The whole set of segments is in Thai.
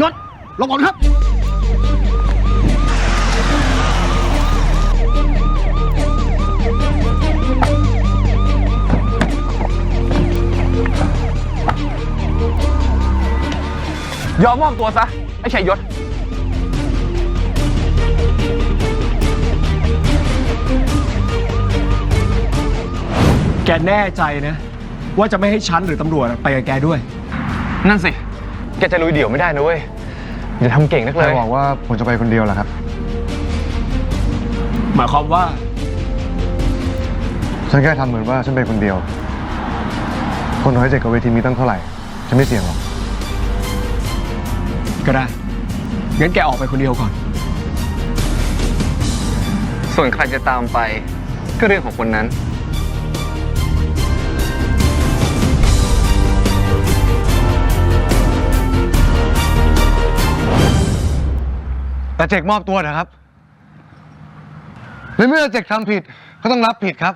ยศรอก่อนครับ ยอมมอบตัวซะ ไอ้ชัยยศ แกแน่ใจนะ ว่าจะไม่ให้ฉันหรือตำรวจไปกับแกด้วย นั่นสิ แกจะลุยเดี่ยวไม่ได้นะเว้ยอย่าทำเก่งนักใคเลรยบอกว่าผมจะไปคนเดียวล่ะครับ หมายความว่าฉันแค่ทำเหมือนว่าฉันไปคนเดียว คนน้อยเจ็ดกับเวทีมีตั้งเท่าไหร่ ฉันไม่เสี่ยงหรอก ก็ได้งั้นแกออกไปคนเดียวก่อน ส่วนใครจะตามไปก็เรื่องของคนนั้น แต่เจกมอบตัวนะครับในเมื่อเจกทำผิดก็ต้องรับผิดครับ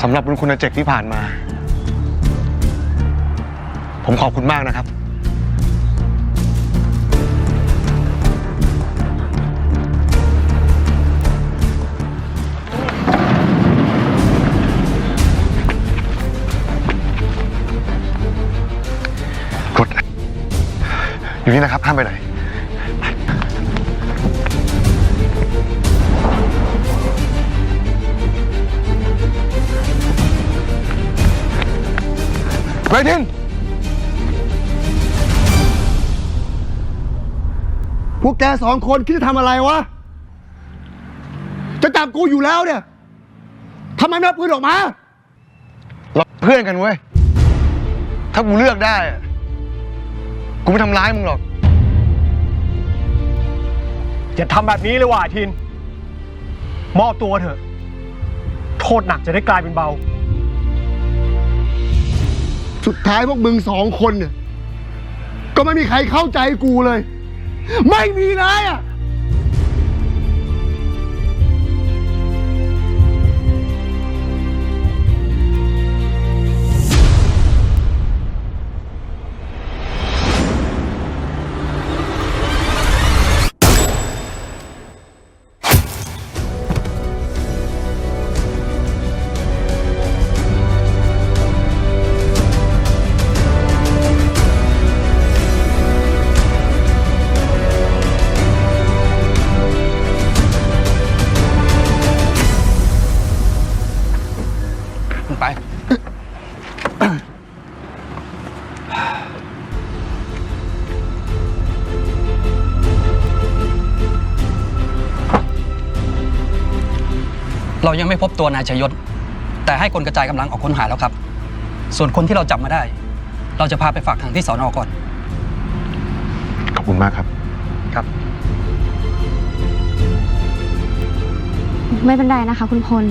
สำหรับบุญคุณอาเจกที่ผ่านมา ผมขอบคุณมากนะครับ อยู่นี่นะครับห้ามไปไหนไปทิน พวกแกสองคนคิดจะทำอะไรวะ จะจับกูอยู่แล้วเนี่ยทำไมไม่เอาปืนออกมา เราเพื่อนกันเว้ย ถ้ากูเลือกได้อะ กูไม่ทำร้ายมึงหรอก อย่าทำแบบนี้เลยว่ะอาทิน มอบตัวเถอะ โทษหนักจะได้กลายเป็นเบา สุดท้ายพวกมึงสองคนเนี่ย ก็ไม่มีใครเข้าใจกูเลย ไม่มีเลยอะ เรายังไม่พบตัวนายชยศ แต่ให้คนกระจายกำลังออกค้นหาแล้วครับ ส่วนคนที่เราจับมาได้ เราจะพาไปฝากทางที่สอนอก่อน ขอบคุณมากครับ ครับ ไม่เป็นไรนะคะ คุณพล